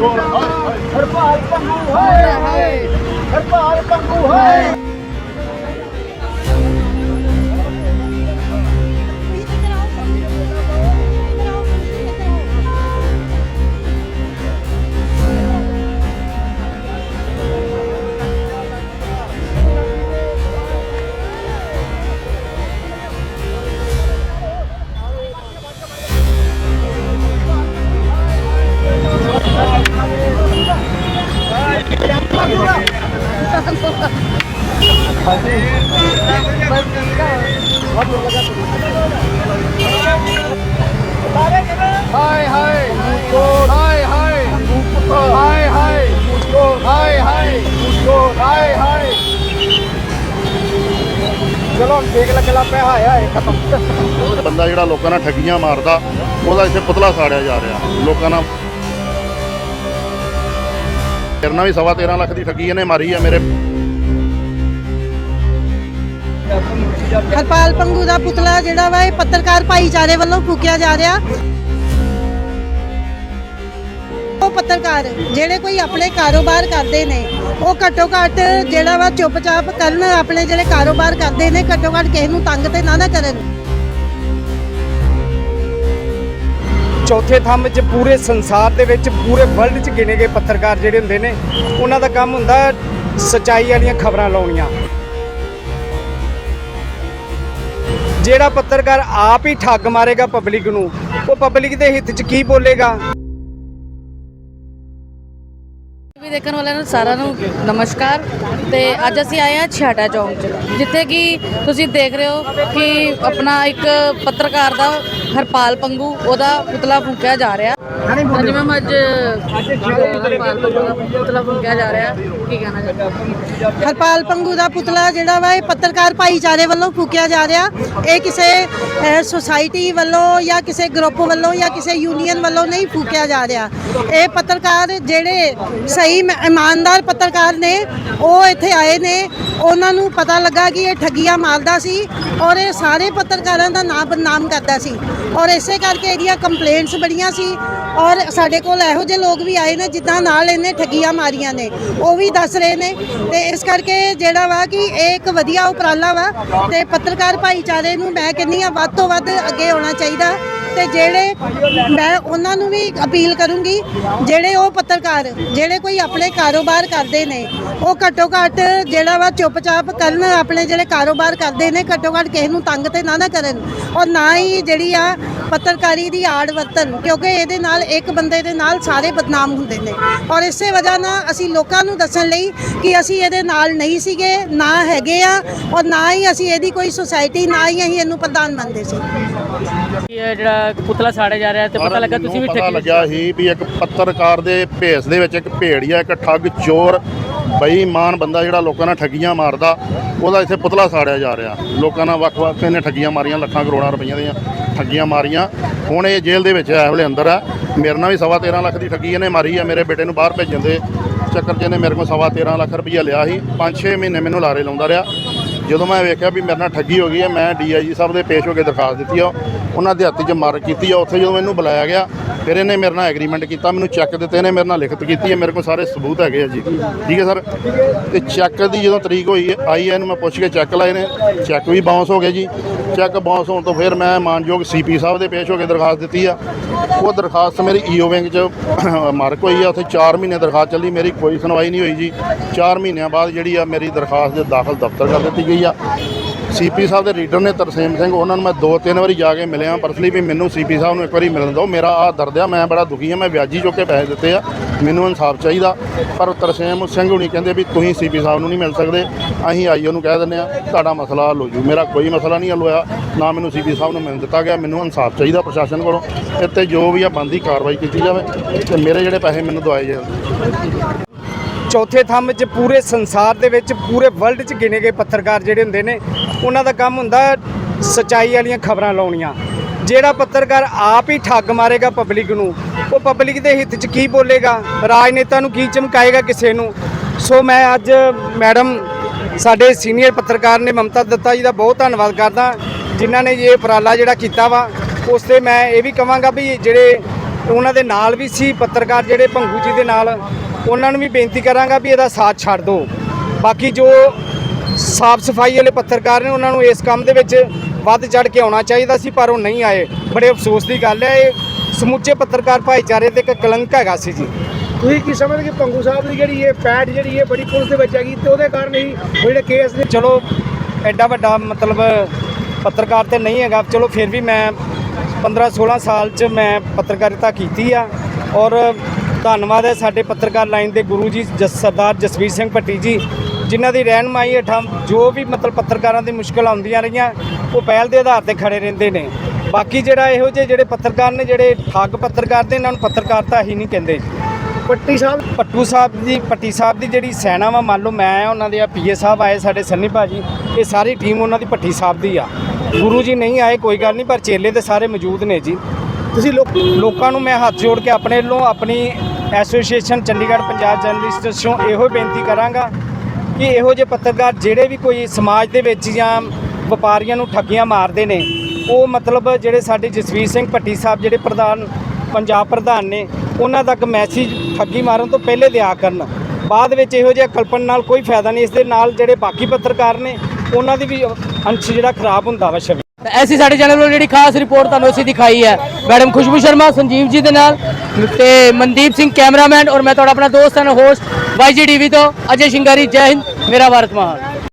ਹਰਪਾਲ ਭਾਰਤ ਪੰਗੂ ਹੈ। ਹਰ ਭਾਰਤ ਪੰਗੂ ਹੈ। ਹਾਏ ਹਾਏ ਹਾਏ ਹਾਏ ਹਾਏ ਹਾਏ ਹਾਏ ਹਾਏ ਹਾਏ ਹਾਏ ਚਲੋ, ਦੇਖ ਲੱਗ ਲਾ ਪਿਆ ਹਾਏ ਹਾਏ ਖਤਮ ਬੰਦਾ ਜਿਹੜਾ ਲੋਕਾਂ ਨਾਲ ਠੱਗੀਆਂ ਮਾਰਦਾ, ਉਹਦਾ ਇੱਥੇ ਪੁਤਲਾ ਸਾੜਿਆ ਜਾ ਰਿਹਾ। ਲੋਕਾਂ ਨਾਲ ਮੇਰੇ ਨਾਲ ਵੀ ਸਵਾ 13 ਲੱਖ ਦੀ ਠੱਗੀ ਇਹਨੇ ਮਾਰੀ ਹੈ ਮੇਰੇ ਹਰਪਾਲ ਪੰਗੂ ਦਾ ਪੁਤਲਾ ਜਿਹੜਾ ਵਾ ਇਹ ਪੱਤਰਕਾਰ ਭਾਈਚਾਰੇ ਵੱਲੋਂ ਫੂਕਿਆ ਜਾ ਰਿਹਾ। ਉਹ ਪੱਤਰਕਾਰ ਜਿਹੜੇ ਕੋਈ ਆਪਣੇ ਕਾਰੋਬਾਰ ਕਰਦੇ ਨੇ, ਉਹ ਘੱਟੋ ਘੱਟ ਜਿਹੜਾ ਵਾ ਚੁੱਪਚਾਪ ਕਰਨ ਆਪਣੇ ਜਿਹੜੇ ਕਾਰੋਬਾਰ ਕਰਦੇ ਨੇ, ਘੱਟੋ ਘੱਟ ਕਿਸੇ ਨੂੰ ਤੰਗ ਤੇ ਨਾ ਨਾ ਕਰਨ। ਚੌਥੇ ਥੰਮ 'ਚ ਪੂਰੇ ਸੰਸਾਰ ਦੇ ਵਿੱਚ, ਪੂਰੇ ਵਰਲਡ 'ਚ ਗਿਣੇ ਗਏ ਪੱਤਰਕਾਰ ਜਿਹੜੇ ਹੁੰਦੇ ਨੇ, ਉਹਨਾਂ ਦਾ ਕੰਮ ਹੁੰਦਾ ਸਚਾਈ ਵਾਲੀਆਂ ਖਬਰਾਂ ਲਾਉਣੀਆਂ। ਜਿਹੜਾ ਪੱਤਰਕਾਰ ਆਪ ਹੀ ਠੱਗ ਮਾਰੇਗਾ ਪਬਲਿਕ ਨੂੰ, ਉਹ ਪਬਲਿਕ ਦੇ ਹਿੱਤ 'ਚ ਕੀ ਬੋਲੇਗਾ? ਵੀ ਦੇਖਣ ਵਾਲਿਆਂ ਨੂੰ ਸਾਰਿਆਂ ਨੂੰ ਨਮਸਕਾਰ ਤੇ ਅੱਜ ਅਸੀਂ ਆਏ ਹਾਂ ਛਾਟਾ ਚੌਂਕ 'ਚ, ਜਿੱਥੇ ਕਿ ਤੁਸੀਂ ਦੇਖ ਰਹੇ ਹੋ ਕਿ ਆਪਣਾ ਇੱਕ ਪੱਤਰਕਾਰ ਦਾ ਹਰਪਾਲ ਪੰਗੂ ਉਹਦਾ ਪੁਤਲਾ ਫੂਕਿਆ ਜਾ ਰਿਹਾ। ਹਾਂਜੀ ਮੈਮ ਅੱਜ ਹਰਪਾਲ ਪੰਗੂ ਦਾ ਪੁਤਲਾ ਫੂਕਿਆ ਜਾ ਰਿਹਾ। ਕੀ ਕਹਿਣਾ ਚਾਹੁੰਦੇ ਹੋ? ਹਰਪਾਲ ਪੰਗੂ ਦਾ ਪੁਤਲਾ ਜਿਹੜਾ ਵਾ ਇਹ ਪੱਤਰਕਾਰ ਭਾਈਚਾਰੇ ਵੱਲੋਂ ਫੂਕਿਆ ਜਾ ਰਿਹਾ। ਇਹ ਕਿਸੇ ਸੁਸਾਇਟੀ ਵੱਲੋਂ ਜਾਂ ਕਿਸੇ ਗਰੁੱਪ ਵੱਲੋਂ ਜਾਂ ਕਿਸੇ ਯੂਨੀਅਨ ਵੱਲੋਂ ਨਹੀਂ ਫੂਕਿਆ ਜਾ ਰਿਹਾ। ਇਹ ਪੱਤਰਕਾਰ ਜਿਹੜੇ ਸਹੀ ਇਮਾਨਦਾਰ ਪੱਤਰਕਾਰ ਨੇ ਉਹ ਇੱਥੇ ਆਏ ਨੇ। ਉਹਨਾਂ ਨੂੰ ਪਤਾ ਲੱਗਾ ਕਿ ਇਹ ਠੱਗੀਆਂ ਮਾਰਦਾ ਸੀ ਔਰ ਇਹ ਸਾਰੇ ਪੱਤਰਕਾਰਾਂ ਦਾ ਨਾਮ ਬਦਨਾਮ ਕਰਦਾ ਸੀ। ਔਰ ਇਸੇ ਕਰਕੇ ਇਹਦੀਆਂ ਕੰਪਲੇਂਟਸ ਬੜੀਆਂ ਸੀ। ਔਰ ਸਾਡੇ ਕੋਲ ਇਹੋ ਜਿਹੇ ਲੋਕ ਵੀ ਆਏ ਨੇ ਜਿੱਦਾਂ ਨਾਲ ਇਹਨੇ ਠੱਗੀਆਂ ਮਾਰੀਆਂ ਨੇ, ਉਹ ਵੀ ਦੱਸ ਰਹੇ ਨੇ। ਤੇ ਇਸ ਕਰਕੇ ਜਿਹੜਾ ਵਾ ਕਿ ਇਹ ਇੱਕ ਵਧੀਆ ਉਪਰਾਲਾ ਵਾ ਤੇ ਪੱਤਰਕਾਰ ਭਾਈਚਾਰੇ ਨੂੰ ਮੈਂ ਕਹਿੰਦੀ ਆ ਵੱਧ ਤੋਂ ਵੱਧ ਅੱਗੇ ਆਉਣਾ ਚਾਹੀਦਾ। ਤੇ ਜਿਹੜੇ ਮੈਂ ਉਹਨਾਂ ਨੂੰ ਵੀ ਅਪੀਲ ਕਰੂੰਗੀ, ਜਿਹੜੇ ਉਹ ਪੱਤਰਕਾਰ, ਜਿਹੜੇ ਕੋਈ ਆਪਣੇ ਕਾਰੋਬਾਰ ਕਰਦੇ ਨੇ, ਉਹ ਘੱਟੋ ਘੱਟ ਜਿਹੜਾ ਵਾ ਚੁੱਪਚਾਪ ਕਰਨ, ਆਪਣੇ ਜਿਹੜੇ ਕਾਰੋਬਾਰ ਕਰਦੇ ਨੇ, ਘੱਟੋ ਘੱਟ ਕਿਸੇ ਨੂੰ ਤੰਗ ਤੇ ਨਾ ਨਾ ਕਰਨ। ਔਰ ਨਾ ਹੀ ਜਿਹੜੀ ਆ ਪੱਤਰਕਾਰੀ ਦੀ ਆੜ ਵਰਤਨ ਕਿਉਂਕਿ ਇਹਦੇ ਨਾਲ ਇੱਕ ਬੰਦੇ ਦੇ ਨਾਲ ਸਾਰੇ ਬਦਨਾਮ ਹੁੰਦੇ ਨੇ। ਔਰ ਇਸੇ ਵਜ੍ਹਾ ਨਾਲ ਅਸੀਂ ਲੋਕਾਂ ਨੂੰ ਦੱਸਣ ਲਈ ਕਿ ਅਸੀਂ ਇਹਦੇ ਨਾਲ ਨਹੀਂ ਸੀਗੇ, ਨਾ ਹੈਗੇ ਆ, ਔਰ ਨਾ ਹੀ ਅਸੀਂ ਇਹਦੀ ਕੋਈ ਸੁਸਾਇਟੀ ਨਾ ਹੀ ਅਸੀਂ ਇਹਨੂੰ ਪ੍ਰਧਾਨ ਮੰਨਦੇ ਸੀ। ਇਹ ਜਿਹੜਾ ਪੁਤਲਾ ਸਾੜਿਆ ਜਾ ਰਿਹਾ ਤੇ ਪਤਾ ਲੱਗਾ ਤੁਸੀਂ ਵੀ ਪਤਾ ਲੱਗਿਆ ਸੀ ਵੀ ਇੱਕ ਪੱਤਰਕਾਰ ਦੇ ਭੇਸ ਦੇ ਵਿੱਚ ਇੱਕ ਭੇੜੀਆ ਇੱਕ ਠੱਗ ਚੋਰ ਬੇਈਮਾਨ ਬੰਦਾ ਜਿਹੜਾ ਲੋਕਾਂ ਨਾਲ ਠੱਗੀਆਂ ਮਾਰਦਾ ਉਹਦਾ ਇੱਥੇ ਪੁਤਲਾ ਸਾੜਿਆ ਜਾ ਰਿਹਾ। ਲੋਕਾਂ ਨਾਲ ਵੱਖ-ਵੱਖ ਇਹਨੇ ਠੱਗੀਆਂ ਮਾਰੀਆਂ ਲੱਖਾਂ ਕਰੋੜਾਂ ਰੁਪਈਆਂ ਦੀਆਂ ਠੱਗੀਆਂ ਮਾਰੀਆਂ। ਹੁਣ ਇਹ ਜੇਲ੍ਹ ਦੇ ਵਿੱਚ ਇਸ ਵੇਲੇ ਅੰਦਰ ਆ ਮੇਰੇ ਨਾਲ ਵੀ ਸਵਾ 13 ਲੱਖ ਦੀ ਠੱਗੀ ਇਹਨੇ ਮਾਰੀ ਆ ਮੇਰੇ ਬੇਟੇ ਨੂੰ ਬਾਹਰ ਭੇਜਣ ਦੇ ਚੱਕਰ 'ਚ ਇਹਨੇ ਮੇਰੇ ਕੋਲ ਸਵਾ 13 ਲੱਖ ਰੁਪਈਆ ਲਿਆ ਸੀ। 5-6 ਮਹੀਨੇ ਮੈਨੂੰ ਲਾਰੇ ਲਾਉਂਦਾ ਰਿਹਾ। ਜਦੋਂ ਮੈਂ ਵੇਖਿਆ ਵੀ ਮੇਰੇ ਨਾਲ ਠੱਗੀ ਹੋ ਗਈ ਹੈ, ਮੈਂ ਡੀਆਈਜੀ ਸਾਹਿਬ ਦੇ ਪੇਸ਼ ਹੋ ਕੇ ਦਰਖਾਸਤ ਦਿੱਤੀ ਆ। ਉਹਨਾਂ ਦੇ ਹੱਥ 'ਚ ਮਾਰ ਕੀਤੀ ਆ। ਉੱਥੇ ਜਦੋਂ ਮੈਨੂੰ ਬੁਲਾਇਆ ਗਿਆ, ਫਿਰ ਇਹਨੇ ਮੇਰੇ ਨਾਲ ਐਗਰੀਮੈਂਟ ਕੀਤਾ, ਮੈਨੂੰ ਚੈੱਕ ਦਿੱਤੇ, ਇਹਨੇ ਮੇਰੇ ਨਾਲ ਲਿਖਤ ਕੀਤੀ ਹੈ। ਮੇਰੇ ਕੋਲ ਸਾਰੇ ਸਬੂਤ ਹੈਗੇ ਆ ਜੀ। ਠੀਕ ਹੈ, ਸਰ? ਤੇ ਚੈੱਕ ਦੀ ਜਦੋਂ ਤਰੀਕ ਹੋਈ, ਆਈ ਹੈ ਇਹਨੂੰ ਮੈਂ ਪੁੱਛ ਕੇ ਚੈੱਕ ਲਾਏ ਨੇ। ਚੈੱਕ ਵੀ ਬਾਉਂਸ ਹੋ ਗਏ ਜੀ। ਚੈੱਕ ਬਾਉਂਸ ਹੋਣ ਤੋਂ ਫਿਰ ਮੈਂ ਮਾਨਯੋਗ ਸੀਪੀ ਸਾਹਿਬ ਦੇ ਪੇਸ਼ ਹੋ ਕੇ ਦਰਖਾਸਤ ਦਿੱਤੀ ਆ। ਉਹ ਦਰਖਾਸਤ ਮੇਰੀ ਈਓ ਬੈਂਕ 'ਚ ਮਾਰਕ ਹੋਈ ਆ। ਉੱਥੇ 4 ਮਹੀਨੇ ਦਰਖਾਸਤ ਚੱਲੀ, ਮੇਰੀ ਕੋਈ ਸੁਣਵਾਈ ਨਹੀਂ ਹੋਈ ਜੀ। 4 ਮਹੀਨਿਆਂ ਬਾਅਦ ਜਿਹੜੀ ਆ ਮੇਰੀ ਦਰਖਾਸਤ ਦੇ ਦਾਖਲ ਦਫ਼ਤਰ ਕਰ ਦਿੱਤੀ ਗਈ ਆ। ਸੀਪੀ ਸਾਹਿਬ ਦੇ ਰੀਡਰ ਨੇ ਤਰਸੇਮ ਸਿੰਘ, ਉਹਨਾਂ ਨੂੰ ਮੈਂ ਦੋ ਤਿੰਨ ਵਾਰੀ ਜਾ ਕੇ ਮਿਲਿਆ ਪਰਸਨਲੀ ਵੀ ਮੈਨੂੰ ਸੀਪੀ ਸਾਹਿਬ ਨੂੰ ਇੱਕ ਵਾਰੀ ਮਿਲਣ ਦਿਓ। ਮੇਰਾ ਆ ਦਰਦ ਆ, ਮੈਂ ਬੜਾ ਦੁਖੀ ਆ, ਮੈਂ ਵਿਆਜੀ ਚੁੱਕ ਕੇ ਪੈਸੇ ਦਿੱਤੇ ਆ। ਮੈਨੂੰ ਇਨਸਾਫ ਚਾਹੀਦਾ। ਪਰ ਤਰਸੇਮ ਸਿੰਘ ਹੁਣੀ ਕਹਿੰਦੇ ਵੀ ਤੁਸੀਂ ਸੀਪੀ ਸਾਹਿਬ ਨੂੰ ਨਹੀਂ ਮਿਲ ਸਕਦੇ, ਅਸੀਂ ਆਈਓ ਨੂੰ ਕਹਿ ਦਿੰਦੇ ਆ, ਤੁਹਾਡਾ ਮਸਲਾ ਹੱਲ ਹੋ ਜੂ। ਮੇਰਾ ਕੋਈ ਮਸਲਾ ਨਹੀਂ ਹੱਲ ਹੋਇਆ, ਨਾ ਮੈਨੂੰ ਸੀਪੀ ਸਾਹਿਬ ਨੂੰ ਮਿਲ ਦਿੱਤਾ ਗਿਆ, ਮੈਨੂੰ ਇਨਸਾਫ ਚਾਹੀਦਾ ਪ੍ਰਸ਼ਾਸਨ ਕੋਲੋਂ। ਇੱਥੇ ਜੋ ਵੀ ਆ, ਬੰਦੀ ਕਾਰਵਾਈ ਕੀਤੀ ਜਾਵੇ ਤੇ ਮੇਰੇ ਜਿਹੜੇ ਪੈਸੇ ਮੈਨੂੰ ਦਵਾਏ ਜਾਣ। ਚੌਥੇ ਥੰਮ 'ਚ ਪੂਰੇ ਸੰਸਾਰ ਦੇ ਵਿੱਚ, ਪੂਰੇ ਵਰਲਡ 'ਚ ਗਿਣੇ ਗਏ ਪੱਤਰਕਾਰ ਜਿਹੜੇ ਹੁੰਦੇ ਨੇ, ਉਹਨਾਂ ਦਾ ਕੰਮ ਹੁੰਦਾ ਸਚਾਈ ਵਾਲੀਆਂ ਖਬਰਾਂ ਲਾਉਣੀਆਂ। ਜਿਹੜਾ ਪੱਤਰਕਾਰ ਆਪ ਹੀ ਠੱਗ ਮਾਰੇਗਾ ਪਬਲਿਕ ਨੂੰ, ਉਹ ਪਬਲਿਕ ਦੇ ਹਿੱਤ 'ਚ ਕੀ ਬੋਲੇਗਾ, ਰਾਜਨੇਤਾ ਨੂੰ ਕੀ ਚਮਕਾਏਗਾ ਕਿਸੇ ਨੂੰ? ਸੋ ਮੈਂ ਅੱਜ ਮੈਡਮ, ਸਾਡੇ ਸੀਨੀਅਰ ਪੱਤਰਕਾਰ ਨੇ ਮਮਤਾ ਦੱਤਾ ਜੀ ਦਾ ਬਹੁਤ ਧੰਨਵਾਦ ਕਰਦਾ, ਜਿਨ੍ਹਾਂ ਨੇ ਇਹ ਉਪਰਾਲਾ ਜਿਹੜਾ ਕੀਤਾ ਵਾ ਉਸ ਤੇ ਮੈਂ ਇਹ ਵੀ ਕਹਾਂਗਾ ਵੀ ਜਿਹੜੇ ਉਹਨਾਂ ਦੇ ਨਾਲ ਵੀ ਸੀ ਪੱਤਰਕਾਰ ਜਿਹੜੇ ਭੰਗੂ ਜੀ ਦੇ ਨਾਲ ਉਹਨਾਂ ਨੂੰ ਵੀ ਬੇਨਤੀ ਕਰਾਂਗਾ ਵੀ ਇਹਦਾ ਸਾਥ ਛੱਡ ਦਿਓ। ਬਾਕੀ ਜੋ ਸਾਫ਼ ਸਫ਼ਾਈ ਵਾਲੇ ਪੱਤਰਕਾਰ ਨੇ ਉਹਨਾਂ ਨੂੰ ਇਸ ਕੰਮ ਦੇ ਵਿੱਚ ਵੱਧ ਚੜ ਕੇ ਆਉਣਾ ਚਾਹੀਦਾ ਸੀ ਪਰ ਉਹ ਨਹੀਂ ਆਏ। ਬੜੇ ਅਫਸੋਸ ਦੀ ਗੱਲ ਹੈ ਇਹ ਸਮੁੱਚੇ ਪੱਤਰਕਾਰ ਭਾਈਚਾਰੇ ਤੇ ਇੱਕ ਕਲੰਕ ਹੈਗਾ ਸੀ ਜੀ। ਤੁਸੀਂ ਕੀ ਸਮਝਦੇ ਕਿ ਪੰਗੂ ਸਾਹਿਬ ਦੀ ਜਿਹੜੀ ਇਹ ਪੈਡ ਜਿਹੜੀ ਇਹ ਬੜੀ ਪੁਲਿਸ ਦੇ ਵਿੱਚ ਹੈਗੀ ਤੇ ਉਹਦੇ ਕਾਰਨ ਹੀ ਜਿਹੜੇ ਕੇਸ ਦੇ ਚਲੋ ਐਡਾ ਵੱਡਾ ਮਤਲਬ ਪੱਤਰਕਾਰ ਤੇ ਨਹੀਂ ਹੈਗਾ। ਚਲੋ ਫਿਰ ਵੀ ਮੈਂ 15 16 ਸਾਲ ਚ ਮੈਂ ਪੱਤਰਕਾਰਿਤਾ ਕੀਤੀ ਆ ਔਰ ਧੰਨਵਾਦ ਹੈ ਸਾਡੇ ਪੱਤਰਕਾਰ ਲਾਈਨ ਦੇ ਗੁਰੂ ਜੀ ਜਸ ਸਰਦਾਰ ਜਸਵੀਰ ਸਿੰਘ ਭੱਟੀ ਜੀ ਜਿਨ੍ਹਾਂ ਦੀ ਰਹਿਨਮਾਈ ਹੇਠਾਂ ਜੋ ਵੀ ਮਤਲਬ ਪੱਤਰਕਾਰਾਂ ਦੀ ਮੁਸ਼ਕਲ ਆਉਂਦੀਆਂ ਰਹੀਆਂ ਉਹ ਪਹਿਲ ਦੇ ਆਧਾਰ ਤੇ ਖੜੇ ਰਹਿੰਦੇ ਨੇ। ਬਾਕੀ ਜਿਹੜਾ ਇਹੋ ਜਿਹੇ ਜਿਹੜੇ ਪੱਤਰਕਾਰ ਨੇ ਜਿਹੜੇ ਠੱਗ ਪੱਤਰਕਾਰ ਨੇ ਇਹਨਾਂ ਨੂੰ ਪੱਤਰਕਾਰਤਾ ਹੀ ਨਹੀਂ ਕਹਿੰਦੇ। ਜੀ ਪੱਟੀ ਸਾਹਿਬ? ਪੱਟੂ ਸਾਹਿਬ ਦੀ ਪੱਟੀ ਸਾਹਿਬ ਦੀ ਜਿਹੜੀ ਸੈਨਾ ਵਾ ਮੰਨ ਲਓ ਮੈਂ ਆ ਉਹਨਾਂ ਦੇ ਆ ਪੀਏ ਸਾਹਿਬ ਆਏ ਸਾਡੇ ਸੰਨੀ ਭਾਜੀ ਇਹ ਸਾਰੀ ਟੀਮ ਉਹਨਾਂ ਦੀ ਪੱਟੀ ਸਾਹਿਬ ਦੀ ਆ। ਗੁਰੂ ਜੀ ਨਹੀਂ ਆਏ ਕੋਈ ਗੱਲ ਨਹੀਂ ਪਰ ਚੇਲੇ ਤੇ ਸਾਰੇ ਮੌਜੂਦ ਨੇ ਜੀ। ਤੁਸੀਂ ਲੋਕਾਂ ਨੂੰ ਮੈਂ ਹੱਥ ਜੋੜ ਕੇ ਆਪਣੇ ਵੱਲੋਂ ਆਪਣੀ ਐਸੋਸੀਏਸ਼ਨ ਚੰਡੀਗੜ੍ਹ ਪੰਜਾਬ ਜਰਨਲਿਸਟ ਤੋਂ ਇਹੋ ਬੇਨਤੀ ਕਰਾਂਗਾ ਕਿ ਇਹੋ ਜਿਹੇ ਪੱਤਰਕਾਰ ਜਿਹੜੇ ਵੀ ਕੋਈ ਸਮਾਜ ਦੇ ਵਿੱਚ ਜਾਂ ਵਪਾਰੀਆਂ ਨੂੰ ਠੱਗੀਆਂ ਮਾਰਦੇ ਨੇ, ਉਹ ਮਤਲਬ ਜਿਹੜੇ ਸਾਡੇ ਜਸਵੀਰ ਸਿੰਘ ਭੱਟੀ ਸਾਹਿਬ ਜਿਹੜੇ ਪ੍ਰਧਾਨ, ਪੰਜਾਬ ਪ੍ਰਧਾਨ ਨੇ, ਉਹਨਾਂ ਤੱਕ ਮੈਸੇਜ ਠੱਗੀ ਮਾਰਨ ਤੋਂ ਪਹਿਲੇ ਲਿਆ ਕਰਨ। ਬਾਅਦ ਵਿੱਚ ਇਹੋ ਜਿਹਾ ਕਲਪਨ ਨਾਲ ਕੋਈ ਫਾਇਦਾ ਨਹੀਂ, ਇਸ ਦੇ ਨਾਲ ਜਿਹੜੇ ਬਾਕੀ ਪੱਤਰਕਾਰ ਨੇ, ਉਹਨਾਂ ਦੀ ਵੀ ਅੰਸ਼ ਜਿਹੜਾ ਖਰਾਬ ਹੁੰਦਾ ਵਾ ਛਵੀ ਐਸੀ ਸਾਡੇ ਚੈਨਲ ਵੱਲੋਂ ਜਿਹੜੀ ਖਾਸ ਰਿਪੋਰਟ ਤੁਹਾਨੂੰ ਅਸੀਂ ਦਿਖਾਈ ਹੈ। ਮੈਡਮ ਖੁਸ਼ਬੂ ਸ਼ਰਮਾ, ਸੰਜੀਵ ਜੀ ਦੇ ਨਾਲ ਤੇ ਮਨਦੀਪ ਸਿੰਘ ਕੈਮਰਾਮੈਨ ਔਰ ਮੈਂ ਤੁਹਾਡਾ ਆਪਣਾ ਦੋਸਤ ਐਂਡ ਹੋਸਟ ਵਾਈਜੀ ਟੀਵੀ ਤੋਂ ਅਜੇ ਸ਼ਿੰਗਾਰੀ, ਜੈ ਹਿੰਦ, ਮੇਰਾ ਭਾਰਤ ਮਹਾਨ